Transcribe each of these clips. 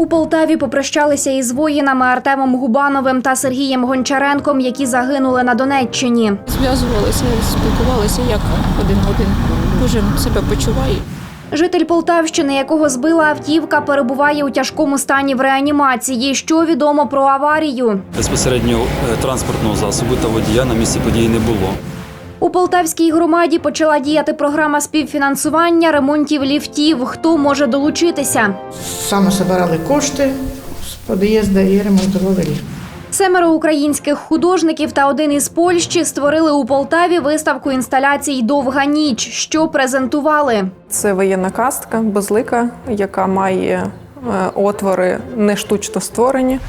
У Полтаві попрощалися із воїнами Артемом Губановим та Сергієм Гончаренком, які загинули на Донеччині. Зв'язувалися, спілкувалися, як один один. Кожен себе почуває. Житель Полтавщини, якого збила автівка, перебуває у тяжкому стані в реанімації. Що відомо про аварію? Безпосередньо е, транспортного засобу та водія на місці події не було. У Полтавській громаді почала діяти програма співфінансування ремонтів ліфтів. Хто може долучитися? Саме збирали кошти з під'їзду і ремонтували ліфт. Семеро українських художників та один із Польщі створили у Полтаві виставку інсталяцій Довга ніч, що презентували. Це воєнна кастка, безлика, яка має е, отвори не штучно створені.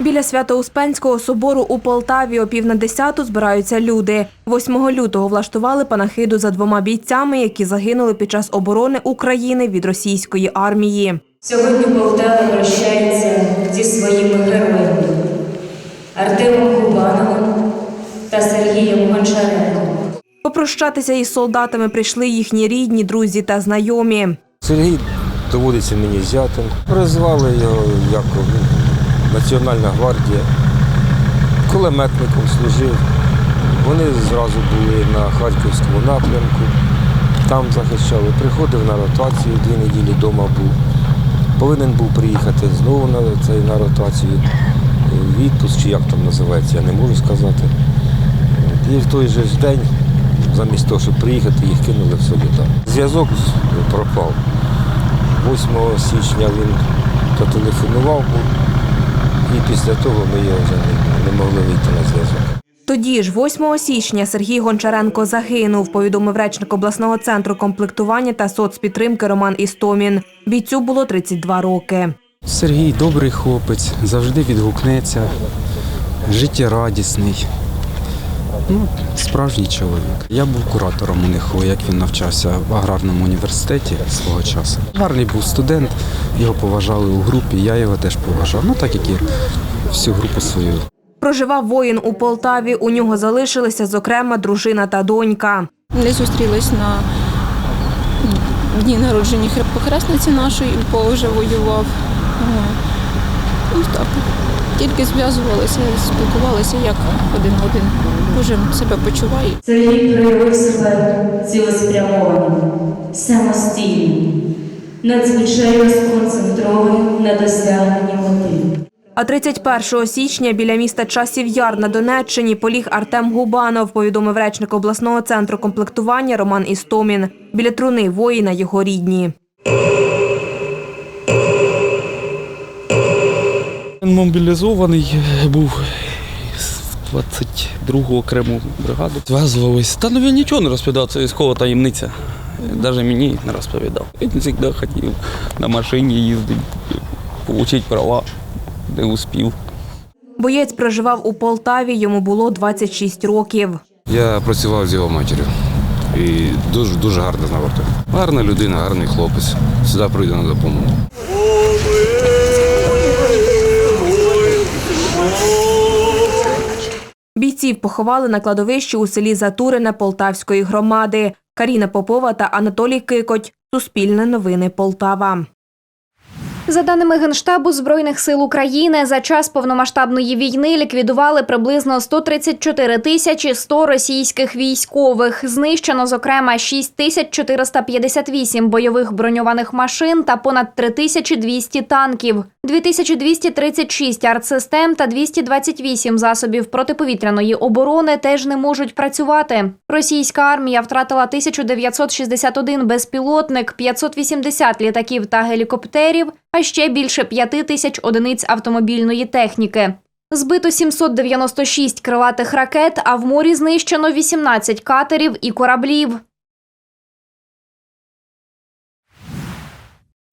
Біля Свято-Успенського собору у Полтаві о пів на десяту збираються люди. 8 лютого влаштували панахиду за двома бійцями, які загинули під час оборони України від російської армії. Сьогодні Полтава прощається зі своїми героями Артемом Губановим та Сергієм Гончаренком. Попрощатися із солдатами прийшли їхні рідні, друзі та знайомі. Сергій доводиться мені зятем. Призвали його як Національна гвардія. Кулеметником служив. Вони зразу були на Харківському напрямку, там захищали. Приходив на ротацію, дві неділі вдома був. Повинен був приїхати знову на, цей, на ротацію, відпуск, чи як там називається, я не можу сказати. І в той же ж день, замість того, щоб приїхати, їх кинули в Солідар. Зв'язок пропав. 8 січня він зателефонував і після того ми його вже не, не могли вийти на зв'язок. Тоді ж, 8 січня, Сергій Гончаренко загинув, повідомив речник обласного центру комплектування та соцпідтримки Роман Істомін. Бійцю було 32 роки. Сергій добрий хлопець, завжди відгукнеться, життєрадісний. Ну, справжній чоловік. Я був куратором у них, як він навчався в аграрному університеті свого часу. Гарний був студент, його поважали у групі, я його теж поважав. Ну так як і всю групу свою. Проживав воїн у Полтаві. У нього залишилися, зокрема, дружина та донька. Не зустрілись на дні народження хреб- похресниці нашої, бо вже воював. Тільки зв'язувалися, спілкувалися, як один один. Кожен себе почуває. Сергій проявив себе цілеспрямованим, самостійним, надзвичайно сконцентрованим на досягненні мети. А 31 січня біля міста Часів Яр на Донеччині поліг Артем Губанов, повідомив речник обласного центру комплектування Роман Істомін. Біля труни воїна його рідні. Мобілізований був з 22-го окрему бригаду. Зв'язувались. Та ну він нічого не розповідав, це військова таємниця. Навіть мені не розповідав. Він завжди хотів на машині їздити, отримати права, не успів. Боєць проживав у Полтаві, йому було 26 років. Я працював з його матір'ю і дуже дуже гарно знав Гарна людина, гарний хлопець. Сюди прийде на допомогу. Бійців поховали на кладовищі у селі Затурине Полтавської громади. Каріна Попова та Анатолій Кикоть. Суспільне новини Полтава. За даними Генштабу Збройних сил України, за час повномасштабної війни ліквідували приблизно 134 тисячі 100 російських військових. Знищено, зокрема, 6458 бойових броньованих машин та понад 3200 танків, 2236 артсистем та 228 засобів протиповітряної оборони теж не можуть працювати. Російська армія втратила 1961 безпілотник, 580 літаків та гелікоптерів, а ще більше 5 тисяч одиниць автомобільної техніки. Збито 796 крилатих ракет, а в морі знищено 18 катерів і кораблів.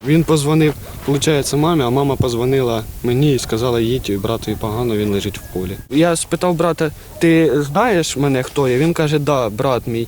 Він позвонив, виходить, мамі, а мама позвонила мені і сказала, їдь, братові погано, він лежить в полі. Я спитав брата, ти знаєш мене, хто я? Він каже, да, брат мій.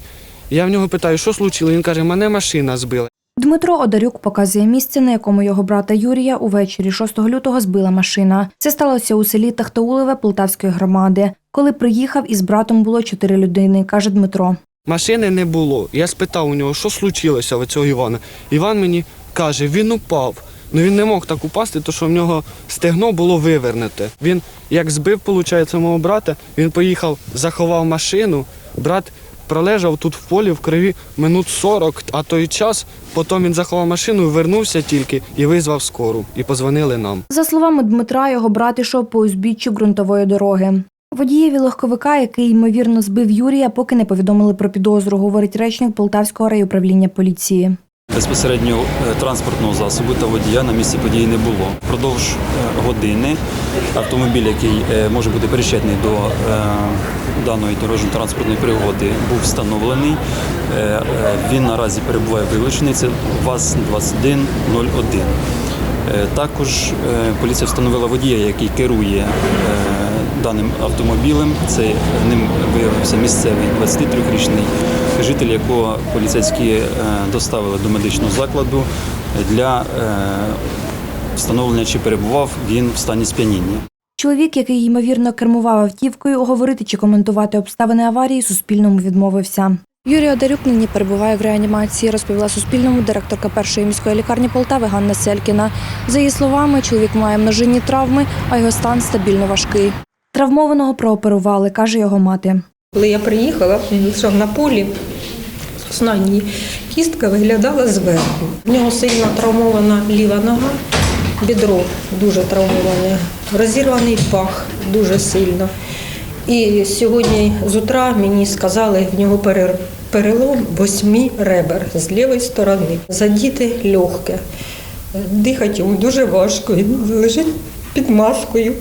Я в нього питаю, що случилось? Він каже, мене машина збила. Дмитро Одарюк показує місце, на якому його брата Юрія увечері 6 лютого збила машина. Це сталося у селі Тахтаулеве Полтавської громади. Коли приїхав, із братом було чотири людини, каже Дмитро. Машини не було. Я спитав у нього, що случилося в цього Івана. Іван мені каже, він упав. Ну він не мог так упасти, тому що в нього стегно було вивернуте. Він як збив, виходить, мого брата, він поїхав, заховав машину. Брат пролежав тут в полі в криві минут 40, а той час потім він заховав машину, вернувся тільки і визвав скору. І позвонили нам. За словами Дмитра, його брат ішов по узбіччю ґрунтової дороги. Водієві легковика, який ймовірно збив Юрія, поки не повідомили про підозру, говорить речник Полтавського райуправління поліції. Безпосередньо е, транспортного засобу та водія на місці події не було. Впродовж е, години автомобіль, який е, може бути причетний до даної дорожньо-транспортної пригоди, був встановлений. Він наразі перебуває вилучений. Це ВАЗ-2101. Е, Також поліція встановила водія, який керує даним автомобілем. Це ним виявився місцевий 23-річний житель, якого поліцейські е, доставили до медичного закладу для е, встановлення, чи перебував він в стані сп'яніння. Чоловік, який ймовірно кермував автівкою, говорити чи коментувати обставини аварії Суспільному відмовився. Юрій Одарюк нині перебуває в реанімації, розповіла Суспільному директорка першої міської лікарні Полтави Ганна Селькіна. За її словами, чоловік має множинні травми, а його стан стабільно важкий. Травмованого прооперували, каже його мати. Коли я приїхала, він лежав на полі, останній кістка виглядала зверху. В нього сильно травмована ліва нога, бідро дуже травмоване, розірваний пах дуже сильно. І сьогодні з утра мені сказали, в нього перелом восьми ребер з лівої сторони. Задіти легке. Дихати йому дуже важко, він лежить під маскою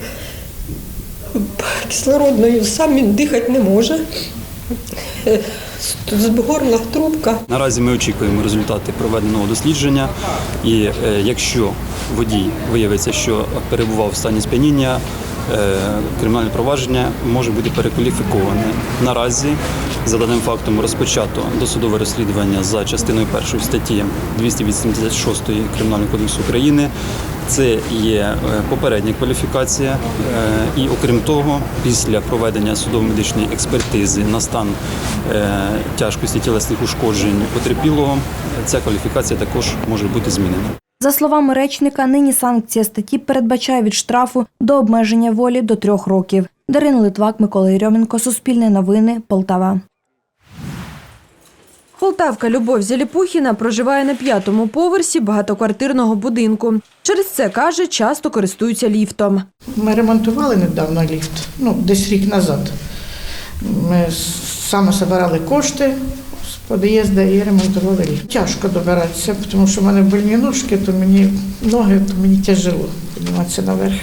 кислородною, сам він дихати не може. З горла трубка. Наразі ми очікуємо результати проведеного дослідження, і е, якщо водій виявиться, що перебував в стані сп'яніння, кримінальне провадження може бути перекваліфіковане. Наразі за даним фактом розпочато досудове розслідування за частиною першої статті 286 Кримінального кодексу України. Це є е, попередня кваліфікація, е, і окрім того, після проведення судово-медичної експертизи на стан е, тяжкості тілесних ушкоджень потерпілого, ця кваліфікація також може бути змінена. За словами речника, нині санкція статті передбачає від штрафу до обмеження волі до трьох років. Дарина Литвак, Микола Єрьоменко, Суспільне новини, Полтава. Полтавка Любов Зяліпухіна проживає на п'ятому поверсі багатоквартирного будинку. Через це каже, часто користуються ліфтом. Ми ремонтували недавно ліфт, ну, десь рік назад. Ми саме збирали кошти під'їзду і ремонтували ліфт. Тяжко добиратися, тому що в мене больні ножки, то мені ноги, то мені тяжело підніматися наверх.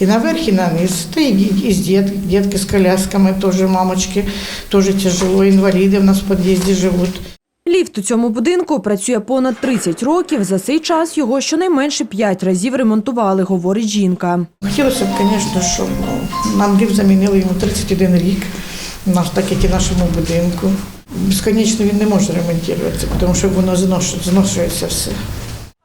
І наверх, і на низ. Та і, і, з діт, дітки з колясками, теж мамочки, теж тяжело, інваліди в нас в під'їзді живуть. Ліфт у цьому будинку працює понад 30 років. За цей час його щонайменше 5 разів ремонтували, говорить жінка. Хотілося б, звісно, щоб ну, нам ліфт замінили йому 31 рік. У нас так, як і нашому будинку. Безконечно він не може ремонтуватися, тому що воно знош- зношується все.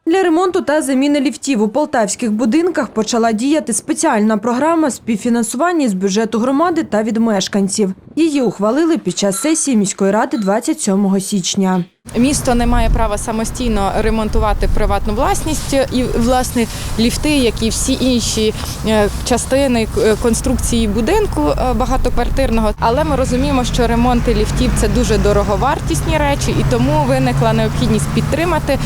Для ремонту та заміни ліфтів у полтавських будинках почала діяти спеціальна програма співфінансування з бюджету громади та від мешканців. Її ухвалили під час сесії міської ради 27 січня. Місто не має права самостійно ремонтувати приватну власність і власне ліфти, як і всі інші е, частини е, конструкції будинку е, багатоквартирного. Але ми розуміємо, що ремонти ліфтів це дуже дороговартісні речі, і тому виникла необхідність підтримати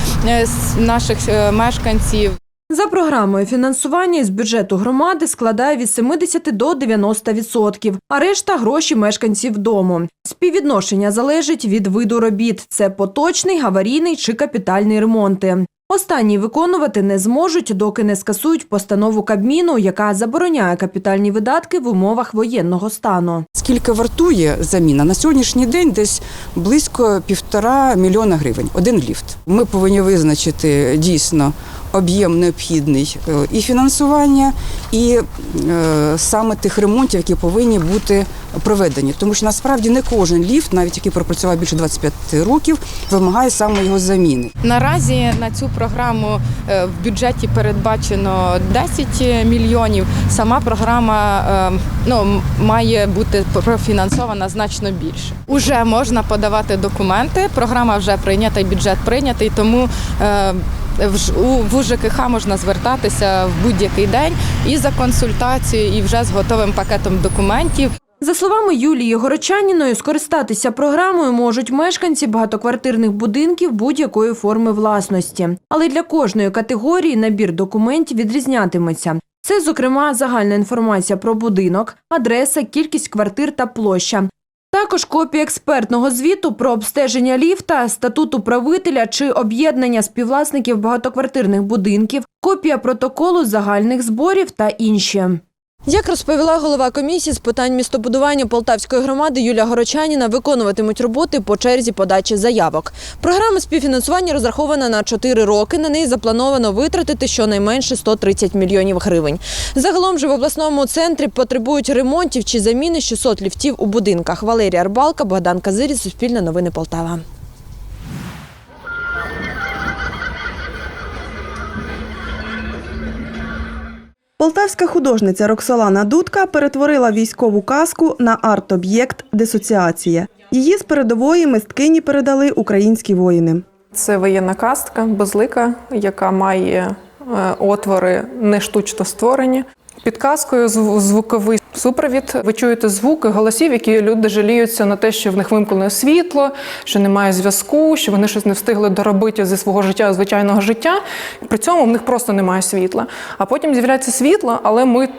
наших мешканців. За програмою фінансування з бюджету громади складає від 70 до 90 відсотків, а решта гроші мешканців дому. Співвідношення залежить від виду робіт: це поточний, аварійний чи капітальний ремонти. Останні виконувати не зможуть, доки не скасують постанову Кабміну, яка забороняє капітальні видатки в умовах воєнного стану. Скільки вартує заміна? На сьогоднішній день десь близько півтора мільйона гривень. Один ліфт. Ми повинні визначити дійсно об'єм необхідний е, і фінансування, і е, саме тих ремонтів, які повинні бути проведені. Тому що насправді не кожен ліфт, навіть який пропрацював більше 25 років, вимагає саме його заміни. Наразі на цю програму е, в бюджеті передбачено 10 мільйонів. Сама програма ну, має бути профінансована значно більше. Уже можна подавати документи. Програма вже прийнята, бюджет прийнятий, тому у ЖКХ можна звертатися в будь-який день і за консультацією, і вже з готовим пакетом документів. За словами Юлії Горочаніної, скористатися програмою можуть мешканці багатоквартирних будинків будь-якої форми власності. Але для кожної категорії набір документів відрізнятиметься. Це, зокрема, загальна інформація про будинок, адреса, кількість квартир та площа. Також копія експертного звіту про обстеження ліфта, статут управителя чи об'єднання співвласників багатоквартирних будинків, копія протоколу загальних зборів та інші. Як розповіла голова комісії з питань містобудування Полтавської громади Юлія Горочаніна, виконуватимуть роботи по черзі подачі заявок. Програма співфінансування розрахована на 4 роки. На неї заплановано витратити щонайменше 130 мільйонів гривень. Загалом же в обласному центрі потребують ремонтів чи заміни 600 ліфтів у будинках. Валерія Арбалка, Богдан Казирі, Суспільне новини Полтава. Полтавська художниця Роксолана Дудка перетворила військову казку на арт-об'єкт дисоціація. Її з передової мисткині передали українські воїни. Це воєнна кастка, безлика, яка має е, отвори не штучно створені. Під казкою звуковий супровід. Ви чуєте звуки голосів, які люди жаліються на те, що в них вимкнене світло, що немає зв'язку, що вони щось не встигли доробити зі свого життя, звичайного життя. При цьому в них просто немає світла. А потім з'являється світло, але ми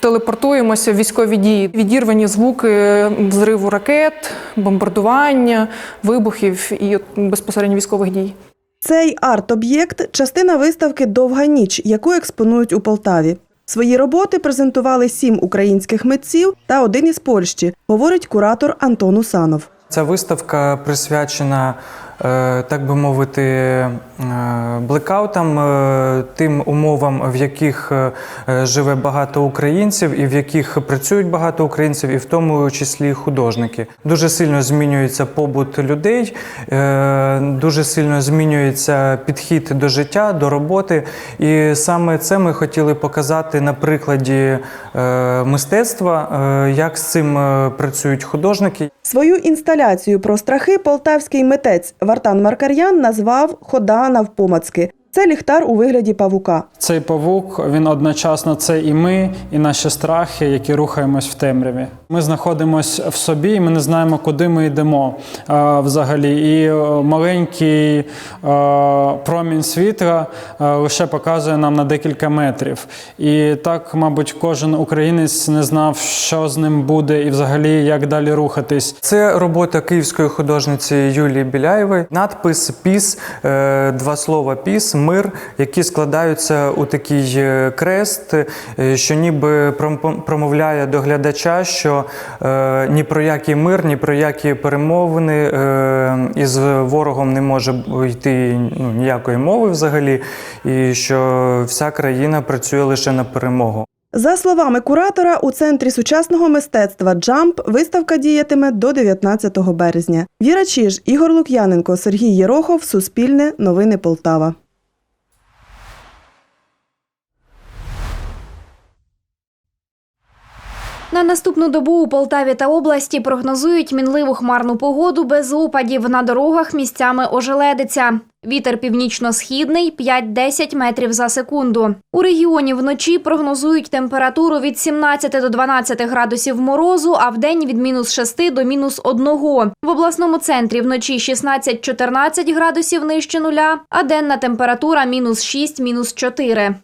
телепортуємося в військові дії. Відірвані звуки взриву ракет, бомбардування, вибухів і безпосередньо військових дій. Цей арт-об'єкт частина виставки Довга ніч, яку експонують у Полтаві. Свої роботи презентували сім українських митців та один із Польщі, говорить куратор Антон Усанов. Ця виставка присвячена, так би мовити, е, блекаутам, е, тим умовам, в яких е, живе багато українців, і в яких працюють багато українців, і в тому числі художники. Дуже сильно змінюється побут людей, е, дуже сильно змінюється підхід до життя, до роботи. І саме це ми хотіли показати на прикладі е, мистецтва, е, як з цим е, працюють художники. Свою інсталяцію про страхи полтавський митець Вартан Маркар'ян назвав Хода навпомацки. Це ліхтар у вигляді павука. Цей павук він одночасно це і ми, і наші страхи, які рухаємось в темряві. Ми знаходимося в собі, і ми не знаємо, куди ми йдемо е, взагалі. І е, маленький е, промінь світла е, лише показує нам на декілька метрів. І так, мабуть, кожен українець не знав, що з ним буде, і взагалі як далі рухатись. Це робота київської художниці Юлії Біляєвої. Надпис Піс, е, два слова піс, мир, які складаються у такий е, крест, е, що ніби пром- промовляє до глядача, що е, ні про який мир, ні про які перемовини е, із ворогом не може йти ну, ніякої мови взагалі, і що вся країна працює лише на перемогу. За словами куратора, у центрі сучасного мистецтва Джамп виставка діятиме до 19 березня. Віра Чіж, Ігор Лук'яненко, Сергій Єрохов, Суспільне, Новини Полтава. На наступну добу у Полтаві та області прогнозують мінливу хмарну погоду без опадів. На дорогах місцями ожеледиться. Вітер північно-східний 5-10 метрів за секунду. У регіоні вночі прогнозують температуру від 17 до 12 градусів морозу, а вдень від мінус 6 до мінус 1. В обласному центрі вночі 16-14 градусів нижче нуля, а денна температура мінус 6, мінус 4.